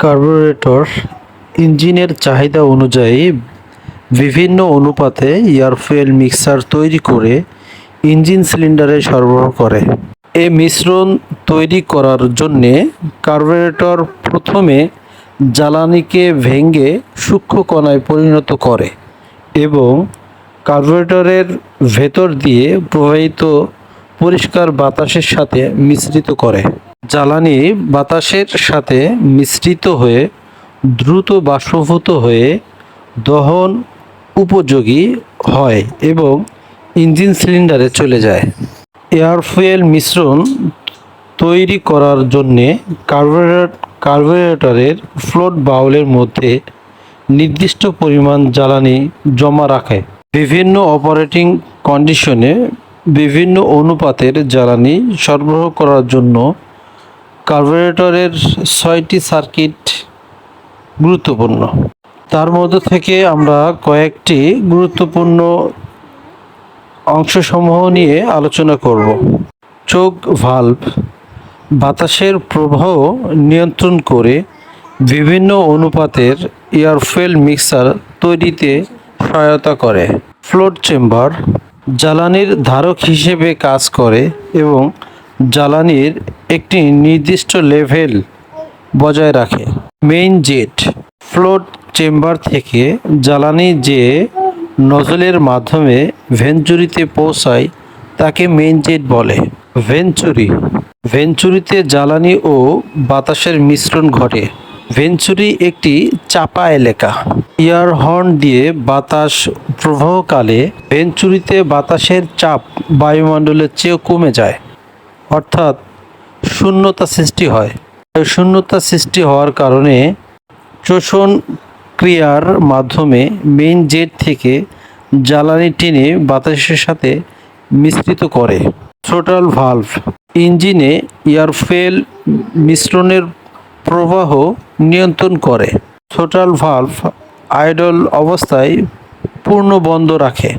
Carburettor ইঞ্জিনের চাহিদা অনুযায়ী বিভিন্ন অনুপাতে এয়ার ফুয়েল মিক্সার তৈরি করে ইঞ্জিন সিলিন্ডারে সরবরাহ করে। এ মিশ্রণ তৈরি করার জন্যে কার্বোরেটর প্রথমে জ্বালানিকে ভেঙে সূক্ষ্ম কণায় পরিণত করে এবং কার্বোরেটরের ভেতর দিয়ে প্রবাহিত পরিষ্কার বাতাসের সাথে মিশ্রিত করে। জ্বালানি বাতাসের সাথে মিশ্রিত হয়ে দ্রুত বাষ্পভূত হয়ে দহন উপযোগী হয় এবং ইঞ্জিন সিলিন্ডারে চলে যায়। এয়ার ফুয়েল মিশ্রণ তৈরি করার জন্যে কার্বোরেট কার্বোরেটরের ফ্লোট বাউলের মধ্যে নির্দিষ্ট পরিমাণ জ্বালানি জমা রাখে। বিভিন্ন অপারেটিং কন্ডিশনে বিভিন্ন অনুপাতের জ্বালানি সরবরাহ করার জন্য কার্বোরেটরের ছয়টি সার্কিট গুরুত্বপূর্ণ। তার মধ্যে থেকে আমরা কয়েকটি গুরুত্বপূর্ণ অংশসমূহ নিয়ে আলোচনা করব। চোখ ভাল্ব বাতাসের প্রবাহ নিয়ন্ত্রণ করে বিভিন্ন অনুপাতের এয়ারফুয়েল মিক্সার তৈরিতে সহায়তা করে। ফ্লোট চেম্বার জ্বালানির ধারক হিসেবে কাজ করে এবং জ্বালানির একটি নির্দিষ্ট লেভেল বজায় রাখে। মেইন জেট ফ্লোট চেম্বার থেকে জ্বালানি যে নজলের মাধ্যমে ভেঞ্চুরিতে পৌঁছায়, তাকে মেইন জেট বলে। ভেঞ্চুরি ভেঞ্চুরিতে জ্বালানি ও বাতাসের মিশ্রণ ঘটে। ভেঞ্চুরি একটি চাপা এলাকা। ইয়ার হর্ন দিয়ে বাতাস প্রবাহকালে ভেঞ্চুরিতে বাতাসের চাপ বায়ুমণ্ডলের চেয়েও কমে যায়। অর্থাৎ শূন্যতা সৃষ্টি হয়। শূন্যতা সৃষ্টি হওয়ার কারণে শোষণ ক্রিয়ার মাধ্যমে মেইন জেট থেকে জ্বালানি টেনে বাতাসের সাথে মিশ্রিত করে। থ্রোটাল ভালভ ইঞ্জিনে এয়ারফুয়েল মিশ্রণের প্রবাহ নিয়ন্ত্রণ করে। থ্রোটাল ভালভ আইডল অবস্থায় পূর্ণ বন্ধ রাখে।